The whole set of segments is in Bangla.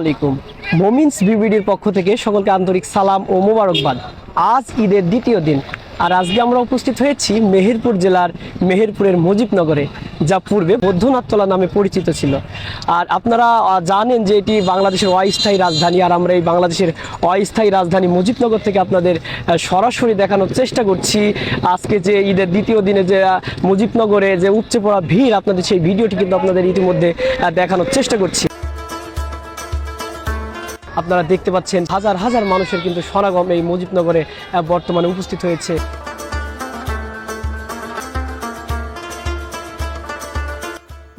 আলাইকুম। মোমিনস বিবিডির পক্ষ থেকে সকলকে আন্তরিক সালাম ও মোবারকবাদ। আজ ঈদের দ্বিতীয় দিন, আর আজকে আমরা উপস্থিত হয়েছি মেহেরপুর জেলার মেহেরপুরের মুজিবনগরে, যা পূর্বে বৌদ্ধনাথতলা নামে পরিচিত ছিল। আর আপনারা জানেন যে এটি বাংলাদেশের অস্থায়ী রাজধানী, আর আমরা এই বাংলাদেশের অস্থায়ী রাজধানী মুজিবনগর থেকে আপনাদের সরাসরি দেখানোর চেষ্টা করছি। আজকে যে ঈদের দ্বিতীয় দিনে যে মুজিবনগরে যে উপচে পড়া ভিড়, আপনাদের সেই ভিডিওটি কিন্তু আপনাদের ইতিমধ্যে দেখানোর চেষ্টা করছি। আপনারা দেখতে পাচ্ছেন হাজার হাজার মানুষের কিন্তু সমাগম এই মুজিবনগরে বর্তমানে উপস্থিত হয়েছে।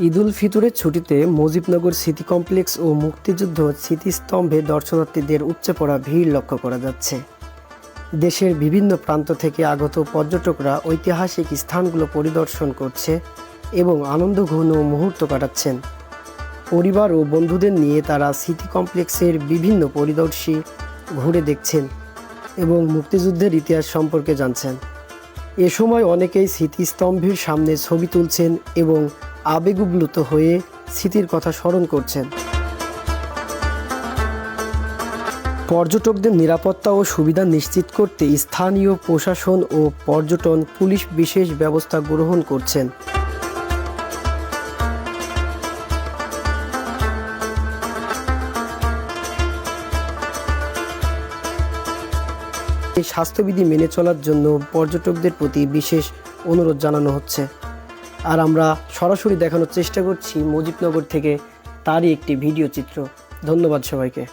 ঈদুল ফিতরের ছুটিতে মুজিবনগর স্মৃতি কমপ্লেক্স ও মুক্তিযুদ্ধ স্মৃতিস্তম্ভে দর্শনার্থীদের উপচে পড়া ভিড় লক্ষ্য করা যাচ্ছে। দেশের বিভিন্ন প্রান্ত থেকে আগত পর্যটকরা ঐতিহাসিক স্থানগুলো পরিদর্শন করছে এবং আনন্দঘন মুহূর্ত কাটাচ্ছেন। পরিবার ও বন্ধুদের নিয়ে তারা সিটি কমপ্লেক্সের বিভিন্ন পরিদর্শী ঘুরে দেখছেন এবং মুক্তিযুদ্ধের ইতিহাস সম্পর্কে জানছেন। এ সময় অনেকেই স্মৃতিস্তম্ভের সামনে ছবি তুলছেন এবং আবেগোপ্লুত হয়ে স্মৃতির কথা স্মরণ করছেন। পর্যটকদের নিরাপত্তা ও সুবিধা নিশ্চিত করতে স্থানীয় প্রশাসন ও পর্যটন পুলিশ বিশেষ ব্যবস্থা গ্রহণ করছেন। এই স্বাস্থ্যবিধি মেনে চলার জন্য পর্যটকদের প্রতি বিশেষ অনুরোধ জানানো হচ্ছে। আর আমরা সরাসরি দেখানোর চেষ্টা করছি মুজিবনগর থেকে তারই একটি ভিডিও চিত্র। ধন্যবাদ সবাইকে।